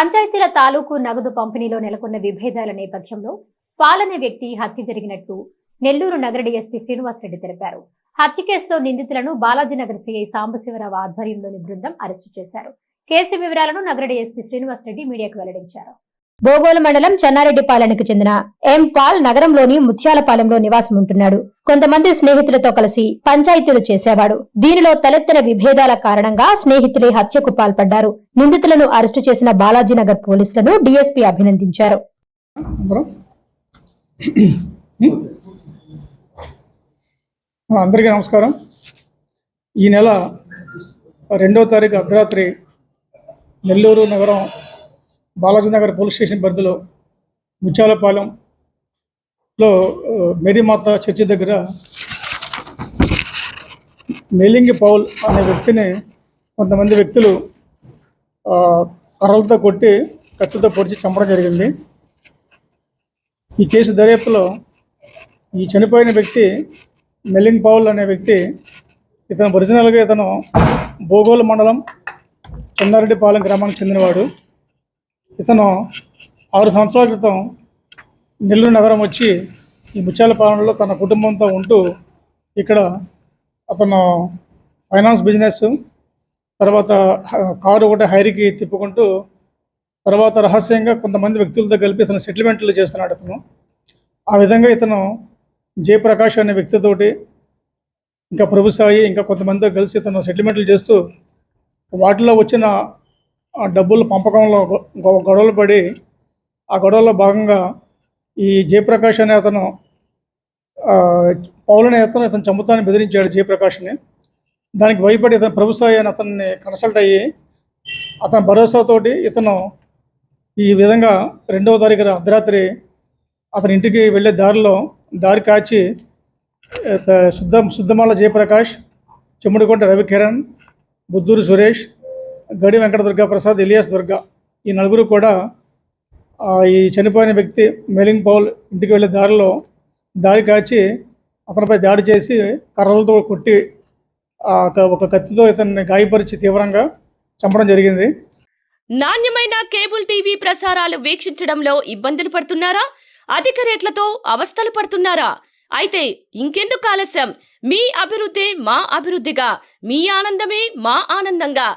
పంచాయతీల తాలూకు నగదు పంపిణీలో నెలకొన్న విభేదాల నేపథ్యంలో పాలనే వ్యక్తి హత్య జరిగినట్టు నెల్లూరు నగర డీఎస్పీ శ్రీనివాసరెడ్డి తెలిపారు. హత్య కేసులో నిందితులను బాలాజీనగర్ సీఐ సాంబశివరావు ఆధ్వర్యంలోని బృందం అరెస్టు చేశారు. కేసు వివరాలను నగర డీఎస్పీ శ్రీనివాసరెడ్డి మీడియాకు వెల్లడించారు. బోగోలు మండలం చెన్నారెడ్డిపాలెంకు చెందిన ఎం పాల్ నగరంలోని ముత్యాలపాలెంలో నివాసం ఉంటున్నాడు కొంతమంది స్నేహితులతో కలిసి పంచాయతీలు చేసేవాడు. దీనిలో తలెత్తిన విభేదాల కారణంగా స్నేహితులే హత్యకు పాల్పడ్డారు. నిందితులను అరెస్టు చేసిన బాలాజీనగర్ పోలీసులను డీఎస్పీ అభినందించారు. అందరికీ నమస్కారం. ఈ నెల రెండో తారీఖు అర్ధరాత్రి నెల్లూరు నగరం బాలాజీనగర్ పోలీస్ స్టేషన్ పరిధిలో ముత్యాలపాలెంలో మేరీమాత చర్చి దగ్గర మేలింగి పౌల్ అనే వ్యక్తిని కొంతమంది వ్యక్తులు ఆ, కర్రలతో కొట్టి కత్తితో పొడిచి చంపడం జరిగింది. ఈ కేసు దర్యాప్తులో ఈ చనిపోయిన వ్యక్తి మెల్లింగ్ పౌల్ అనే వ్యక్తి ఇతను ఒరిజినల్గా ఇతను భూగోళ మండలం చెన్నారెడ్డిపాలెం గ్రామానికి చెందినవాడు. ఇతను ఆరు సంవత్సరాల క్రితం నెల్లూరు నగరం వచ్చి ఈ ముత్యాలపాలెంలో తన కుటుంబంతో ఉంటూ ఇక్కడ అతను ఫైనాన్స్ బిజినెస్ తర్వాత కారు ఒకటి హైరీకి తిప్పుకుంటూ తర్వాత రహస్యంగా కొంతమంది వ్యక్తులతో కలిపి ఇతను సెటిల్మెంట్లు చేస్తున్నాడు అతను. ఆ విధంగా ఇతను జయప్రకాష్ అనే వ్యక్తితోటి ఇంకా ప్రభుసాయి ఇంకా కొంతమందితో కలిసి ఇతను సెటిల్మెంట్లు చేస్తూ వాటిలో వచ్చిన ఆ డబ్బులు పంపకంలో గొ- గొ- గొడవలు పడి ఆ గొడవలో భాగంగా ఈ జయప్రకాష్ అనే అతను పౌలనే అతను అతను ఇతను బెదిరించాడు జయప్రకాష్ని. దానికి భయపడి ఇతను ప్రభుత్వ అని అతన్ని కన్సల్ట్ అయ్యి అతని భరోసాతోటి ఇతను ఈ విధంగా రెండవ తారీఖు అర్ధరాత్రి అతని ఇంటికి వెళ్ళే దారిలో దారి కాచి శుద్ధ శుద్ధమాల జయప్రకాష్ చెమ్ముడికొండ రవికిరణ్ బుద్ధూరు సురేష్ గడి వెంకట దుర్గా ప్రసాద్ ఇలియాస్ దుర్గా ఈ నలుగురు కూడా ఈ చనిపోయిన వ్యక్తి మెలింగ్ పౌల్ ఇంటికి వెళ్ళే దారిలో దారి కాచి అతనిపై దాడి చేసి కర్రలతో కొట్టి ఒక- ఒక కత్తితో ఇతన్ని గాయపరిచి తీవ్రంగా చంపడం జరిగింది. నాణ్యమైన కేబుల్ టీవీ ప్రసారాలు వీక్షించడంలో ఇబ్బందులు పడుతున్నారా? అధిక రేట్లతో అవస్థలు పడుతున్నారా? అయితే ఇంకెందుకు ఆలస్యం? మీ అభివృద్ధి మా అభివృద్ధిగా. మీ ఆనందమే మా ఆనందంగా.